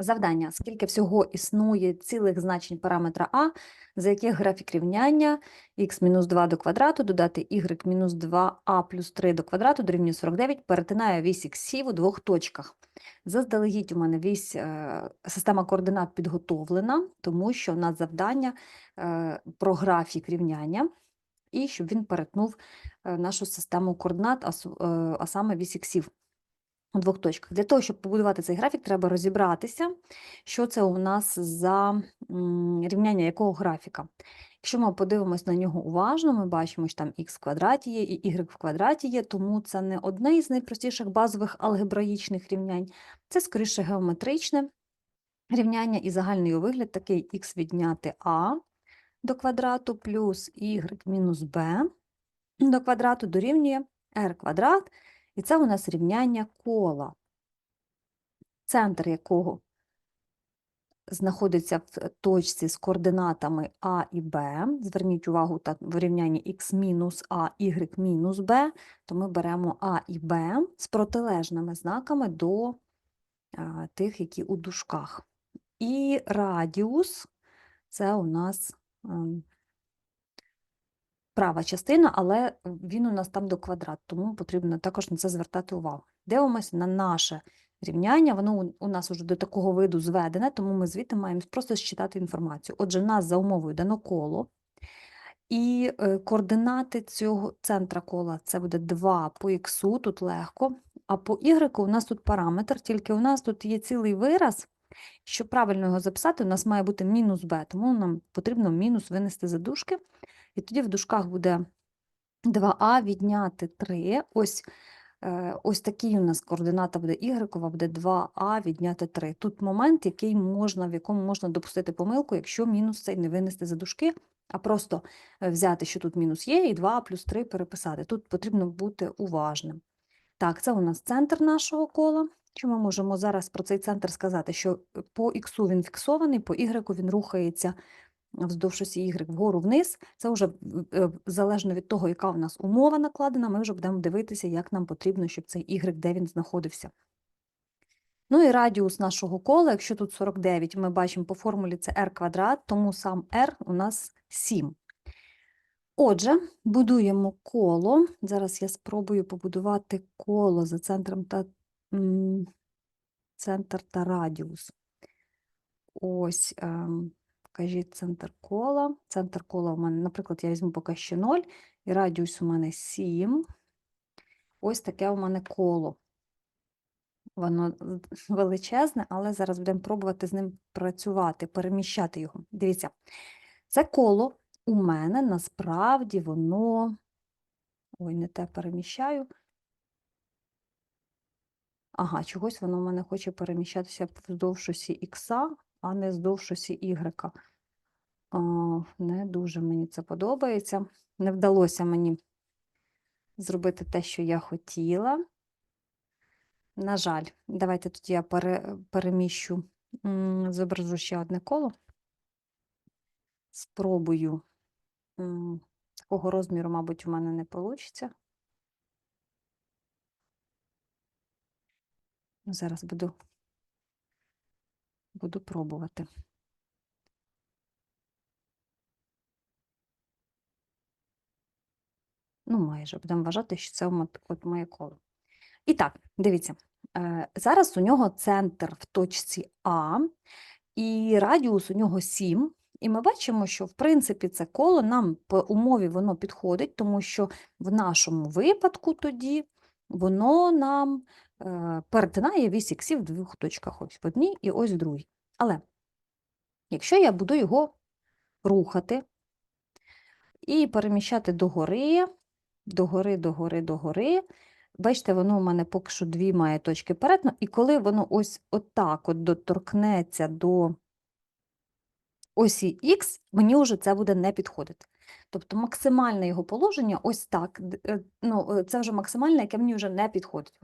Завдання. Скільки всього існує цілих значень параметра А, за яких графік рівняння х-2 до квадрату додати y-2а плюс 3 до квадрату дорівнює 49 перетинає вісь іксів у двох точках. Заздалегідь у мене вісь, е, система координат підготовлена, тому що у нас завдання е, про графік рівняння і щоб він перетнув е, нашу систему координат, а, а саме вісь іксів у двох точках. Для того, щоб побудувати цей графік, треба розібратися, що це у нас за рівняння якого графіка. Якщо ми подивимось на нього уважно, ми бачимо, що там х в квадраті є і y в квадраті є, тому це не одне із найпростіших базових алгебраїчних рівнянь, це скоріше геометричне рівняння і загальний вигляд такий х відняти а до квадрату плюс y мінус b до квадрату дорівнює r квадрат, і це у нас рівняння кола, центр якого знаходиться в точці з координатами А і Б. Зверніть увагу, так, в рівнянні х мінус Б, то ми беремо А і Б з протилежними знаками до тих, які у дужках. І радіус це у нас ем, права частина, але він у нас там до квадрату, тому потрібно також на це звертати увагу. Дивимося на наше рівняння, воно у- у нас вже до такого виду зведене, тому ми звідти маємо просто считати інформацію. Отже, в нас за умовою дано коло, і е, координати цього центра кола це буде 2 по х, тут легко, а по y у нас тут параметр, тільки у нас тут є цілий вираз. Щоб правильно його записати, у нас має бути мінус b, тому нам потрібно мінус винести за дужки. І тоді в дужках буде 2а відняти 3. Ось, е, ось такий у нас координата буде y, буде 2а відняти 3. Тут момент, який можна, в якому можна допустити помилку, якщо мінус цей не винести за дужки, а просто е, взяти, що тут мінус є, і 2 плюс 3 переписати. Тут потрібно бути уважним. Так, це у нас центр нашого кола. Що ми можемо зараз про цей центр сказати? Що е, по х він фіксований, по y він рухається вздовж осі y вгору вниз. Це вже е, залежно від того, яка у нас умова накладена, ми вже будемо дивитися, як нам потрібно, щоб цей y, де він знаходився. Ну і радіус нашого кола, якщо тут 49, ми бачимо по формулі це r квадрат, тому сам r у нас 7. Отже, будуємо коло. Зараз я спробую побудувати коло за центром та центр та радіус. Ось, кажіть, центр кола. Центр кола у мене, наприклад, я візьму поки що 0, і радіус у мене 7. Ось таке у мене коло. Воно величезне, але зараз будемо пробувати з ним працювати, переміщати його. Дивіться, це коло у мене насправді воно. Ой, не те переміщаю. Ага, чогось воно в мене хоче переміщатися вздовж осі х, а не вздовж осі y. Не дуже мені це подобається. Не вдалося мені зробити те, що я хотіла. На жаль, давайте тоді я пере, переміщу, зображу ще одне коло. Спробую. Такого розміру, мабуть, у мене не вийде. Зараз буду, буду пробувати. Ну, майже будемо вважати, що це от, моє коло. І так, дивіться, е, зараз у нього центр в точці А, і радіус у нього 7. І ми бачимо, що в принципі це коло нам по умові воно підходить, тому що в нашому випадку тоді воно нам перетинає вісь іксів в двох точках, ось в одній і ось в другій. Але якщо я буду його рухати і переміщати догори, догори, догори, догори. Бачите, воно у мене поки що дві має точки перетину, і коли воно ось отак от доторкнеться до осі Х, мені вже це буде не підходити. Тобто максимальне його положення ось так, е, ну, е, це вже максимальне, яке мені вже не підходить.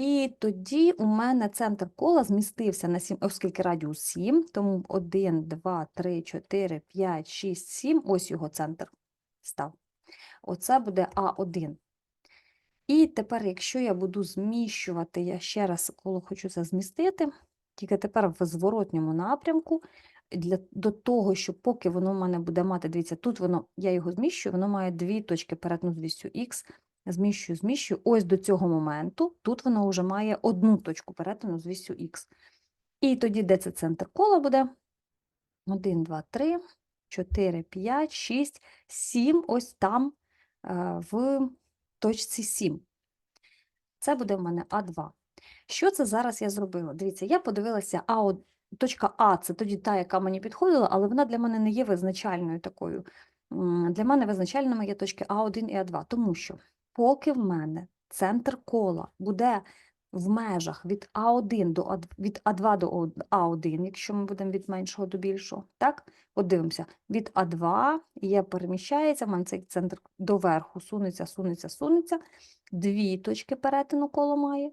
І тоді у мене центр кола змістився на 7, оскільки радіус 7, тому 1, 2, 3, 4, 5, 6, 7, ось його центр став. Оце буде А1. І тепер, якщо я буду зміщувати, я ще раз коло хочу це змістити, Тільки тепер в зворотньому напрямку для, до того, що поки воно в мене буде мати, дивіться, тут воно, я його зміщую, воно має дві точки перетину з х, зміщую, зміщую, ось до цього моменту, тут воно вже має одну точку перетину з вісю х. І тоді, де це центр кола буде? 1, 2, 3, 4, 5, 6, 7, ось там е, в точці 7. Це буде в мене А2. Що це зараз я зробила? Дивіться, я подивилася, а от точка А це тоді та, яка мені підходила, але вона для мене не є визначальною такою. Для мене визначальними є точки А1 і А2, тому що поки в мене центр кола буде в межах від А1 до А, від А2 до А1, якщо ми будемо від меншого до більшого, так? От дивимося, від А2 є переміщається, в мене цей центр доверху сунеться, сунеться, сунеться, дві точки перетину коло має.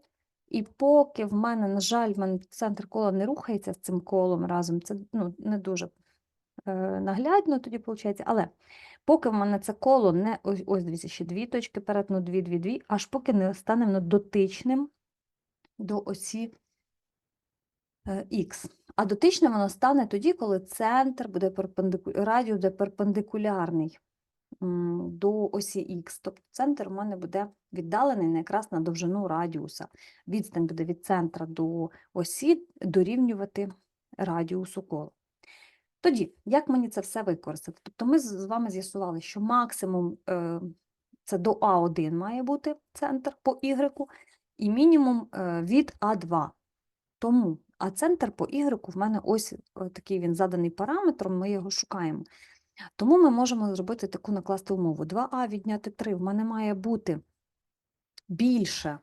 І поки в мене, на жаль, в мене центр кола не рухається з цим колом разом, це ну, не дуже е, наглядно тоді виходить, але поки в мене це коло не ось, ось дивіться, ще дві точки перетину, дві, дві, дві, аж поки не стане воно дотичним до осі х. А дотичним воно стане тоді, коли центр буде перпендику... радіус буде перпендикулярний до осі х. Тобто центр у мене буде віддалений на якраз на довжину радіуса. Відстань буде від центра до осі дорівнювати радіусу кола. Тоді, як мені це все використати? Тобто ми з вами з'ясували, що максимум е, це до А1 має бути центр по Y, і мінімум е, від А2. Тому, а центр по Y в мене ось е, такий він заданий параметром, ми його шукаємо. Тому ми можемо зробити таку накласти умову. 2А відняти 3 в мене має бути більше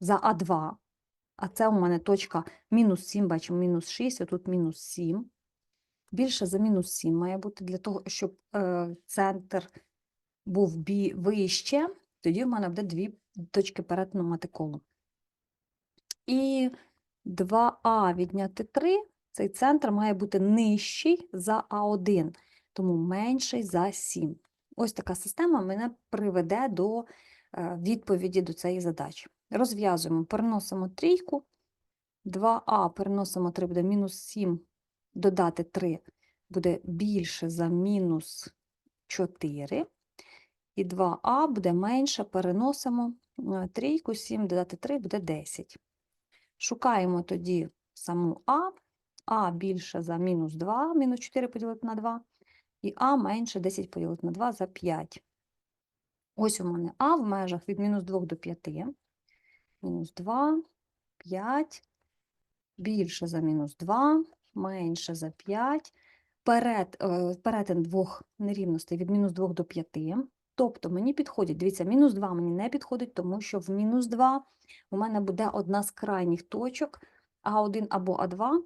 за А2, а це у мене точка мінус 7, бачимо, мінус 6, а тут мінус 7. Більше за мінус 7 має бути для того, щоб е, центр був бі, вище, тоді в мене буде дві точки перетину мати коло. І 2А відняти 3, цей центр має бути нижчий за А1, тому менший за 7. Ось така система мене приведе до е, відповіді до цієї задачі. Розв'язуємо, переносимо трійку, 2А переносимо 3, буде мінус 7, додати 3 буде більше за мінус 4. І 2а буде менше, переносимо е, трійку, 7 додати 3 буде 10. Шукаємо тоді саму а, а більше за мінус 2, мінус 4 поділити на 2, і а менше 10 поділити на 2 за 5. Ось у мене а в межах від мінус 2 до 5, мінус 2, 5, більше за мінус 2, менше за 5, перет, е, перетин двох нерівностей від мінус 2 до 5. Тобто мені підходить, дивіться, мінус 2 мені не підходить, тому що в мінус 2 у мене буде одна з крайніх точок, А1 або А2.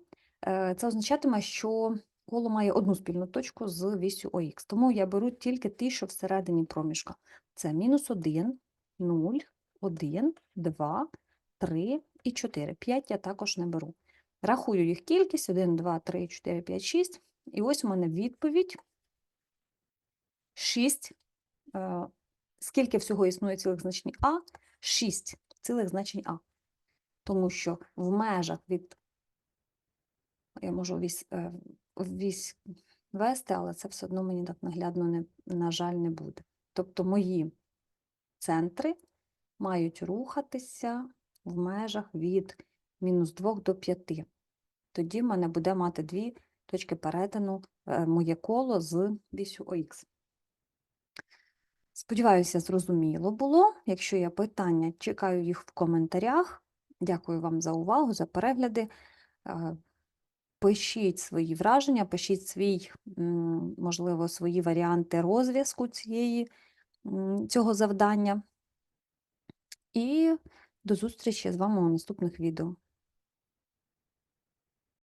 Е, Це означатиме, що коло має одну спільну точку з вісю ОХ. Тому я беру тільки ті, що всередині проміжка. Це мінус 1, 0, 1, 2, 3 і 4. 5 я також не беру. Рахую їх кількість 1, 2, 3, 4, 5, 6. І ось у мене відповідь 6. Е, Скільки всього існує цілих значень А? 6 цілих значень А. Тому що в межах від, я можу вісь, е, вісь вести, але це все одно мені так наглядно, не, на жаль, не буде. Тобто мої центри мають рухатися в межах від мінус 2 до 5. Тоді в мене буде мати дві точки перетину е, моє коло з вісю ОХ. Сподіваюся, зрозуміло було. Якщо є питання, чекаю їх в коментарях. Дякую вам за увагу, за перегляди. Е, Пишіть свої враження, пишіть свій, можливо, свої варіанти розв'язку цієї, цього завдання. І до зустрічі з вами у наступних відео.